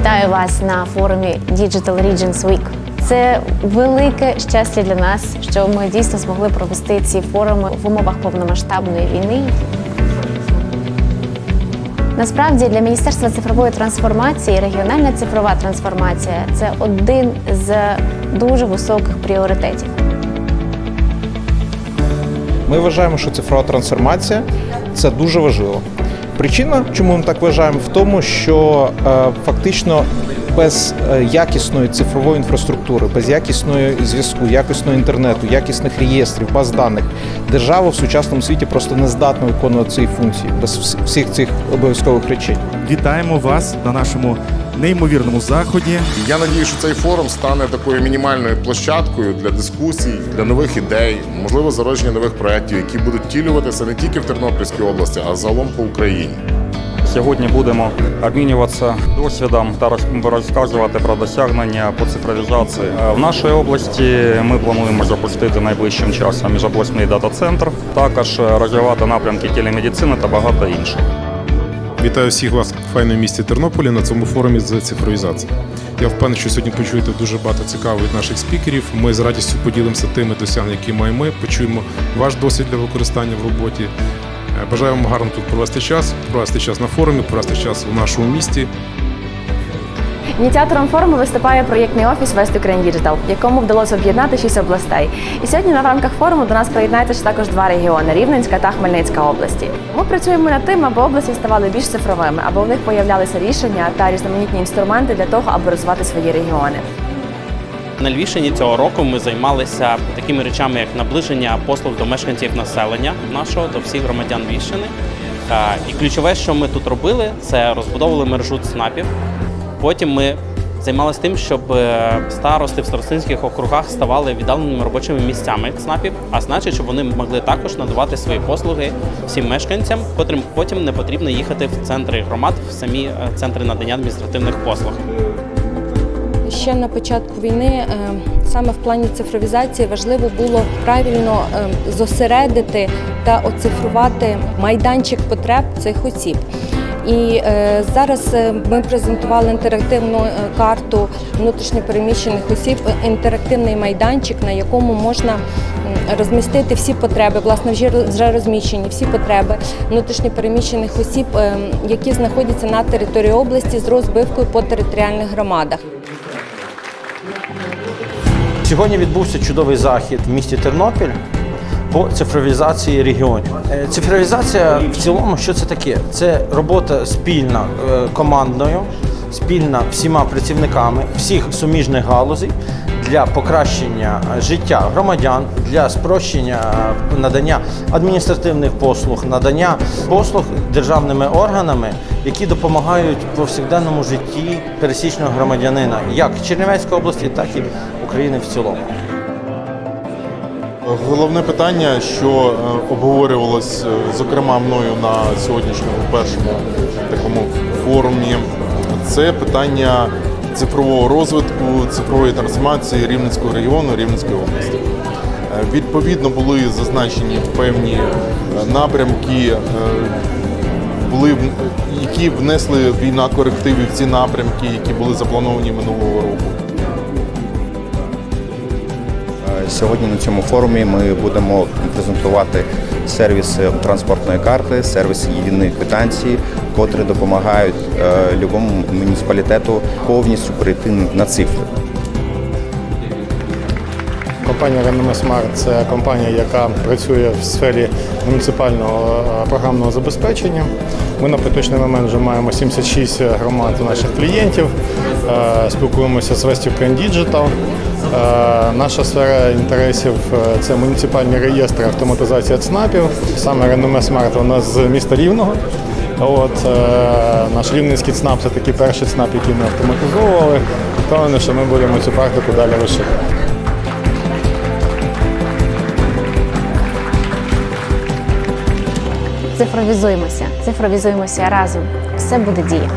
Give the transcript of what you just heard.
вітаю вас на форумі Digital Regions Week. Це велике щастя для нас, що ми дійсно змогли провести ці форуми в умовах повномасштабної війни. Насправді для Міністерства цифрової трансформації регіональна цифрова трансформація це один з дуже високих пріоритетів. Ми вважаємо, що цифрова трансформація це дуже важливо. Причина, чому ми так вважаємо, в тому, що е, фактично без е, якісної цифрової інфраструктури, без якісної зв'язку, якісного інтернету, якісних реєстрів, баз даних, держава в сучасному світі просто не здатна виконувати ці функції без всіх цих обов'язкових речей. Вітаємо вас на нашому неймовірному заході. Я надію, що цей форум стане такою мінімальною площадкою для дискусій, для нових ідей, можливо, зародження нових проєктів, які будуть втілюватися не тільки в Тернопільській області, а загалом по Україні. Сьогодні будемо обмінюватися досвідом та розказувати про досягнення по цифровізації. Е, В нашій області ми плануємо запустити найближчим часом міжобласний дата-центр, також е, розвивати напрямки телемедицини та багато інших. Вітаю всіх вас в файному місті Тернополі на цьому форумі з цифровізації. Я впевнений, що сьогодні почуєте дуже багато цікавих від наших спікерів. Ми з радістю поділимося тими досягненнями, які маємо ми. Почуємо ваш досвід для використання в роботі. Е, Бажаю вам гарно тут провести час, провести час на форумі, провести час у нашому місті. Ініціатором форуму виступає проєктний офіс West Ukraine Digital, якому вдалося об'єднати шість областей. І сьогодні на рамках форуму до нас приєднається також два регіони Рівненська та Хмельницька області. Ми працюємо над тим, аби області ставали більш цифровими, аби в них появлялися рішення та різноманітні інструменти для того, аби розвивати свої регіони. На Львівщині цього року ми займалися такими речами, як наближення послуг до мешканців населення нашого, до всіх громадян Львівщини. Е, І ключове, що ми тут робили, це розбудовували мережу ЦНАПів. Потім ми займалися тим, щоб е, старости в старостинських округах ставали віддаленими робочими місцями ЦНАПів, а значить, щоб вони могли також надавати свої послуги всім мешканцям, котрим потім не потрібно їхати в центри громад, в самі е, центри надання адміністративних послуг. Ще на початку війни е, саме в плані цифровізації важливо було правильно зосередити та оцифрувати майданчик потреб цих осіб. І е, зараз е, ми презентували інтерактивну е, карту внутрішньопереміщених осіб, інтерактивний майданчик, на якому можна розмістити всі потреби, власне, вже розміщені всі потреби внутрішньопереміщених осіб, які знаходяться на території області з розбивкою по територіальних громадах. Сьогодні відбувся чудовий захід в місті Тернопіль по цифровізації регіонів. Е, Цифровізація в цілому, що це таке? Це робота спільна е, командною, спільна всіма працівниками всіх суміжних галузей для покращення життя громадян, для спрощення е, надання адміністративних послуг, надання послуг державними органами, які допомагають в повсякденному житті пересічного громадянина, як Чернівецької області, так і України в цілому. Головне питання, що е, обговорювалось, е, зокрема мною на сьогоднішньому першому такому форумі, це питання цифрового розвитку, цифрової трансформації Рівненського регіону, Рівненської області. Е, Відповідно, були зазначені певні напрямки, були, які внесли війна корективи в ці напрямки, які були заплановані минулого року. Сьогодні на цьому форумі ми будемо презентувати сервіси транспортної карти, сервіси єдиної квитанції, котрі допомагають е, любому муніципалітету повністю перейти на цифри. Компанія Renome Smart – це компанія, яка працює в сфері муніципального е, програмного забезпечення. Ми на поточний момент вже маємо 76 громад наших клієнтів. Е, Спілкуємося з West Ukraine Digital. Е, Наша сфера інтересів е, це муніципальні реєстри, автоматизація ЦНАПів. Саме Renome Smart у нас з міста Рівного. От, е, наш рівненський ЦНАП це такий перший ЦНАП, який ми автоматизовували. Впевнений, що ми будемо цю практику далі розширювати. Цифровізуємося, цифровізуємося разом. Все буде дія.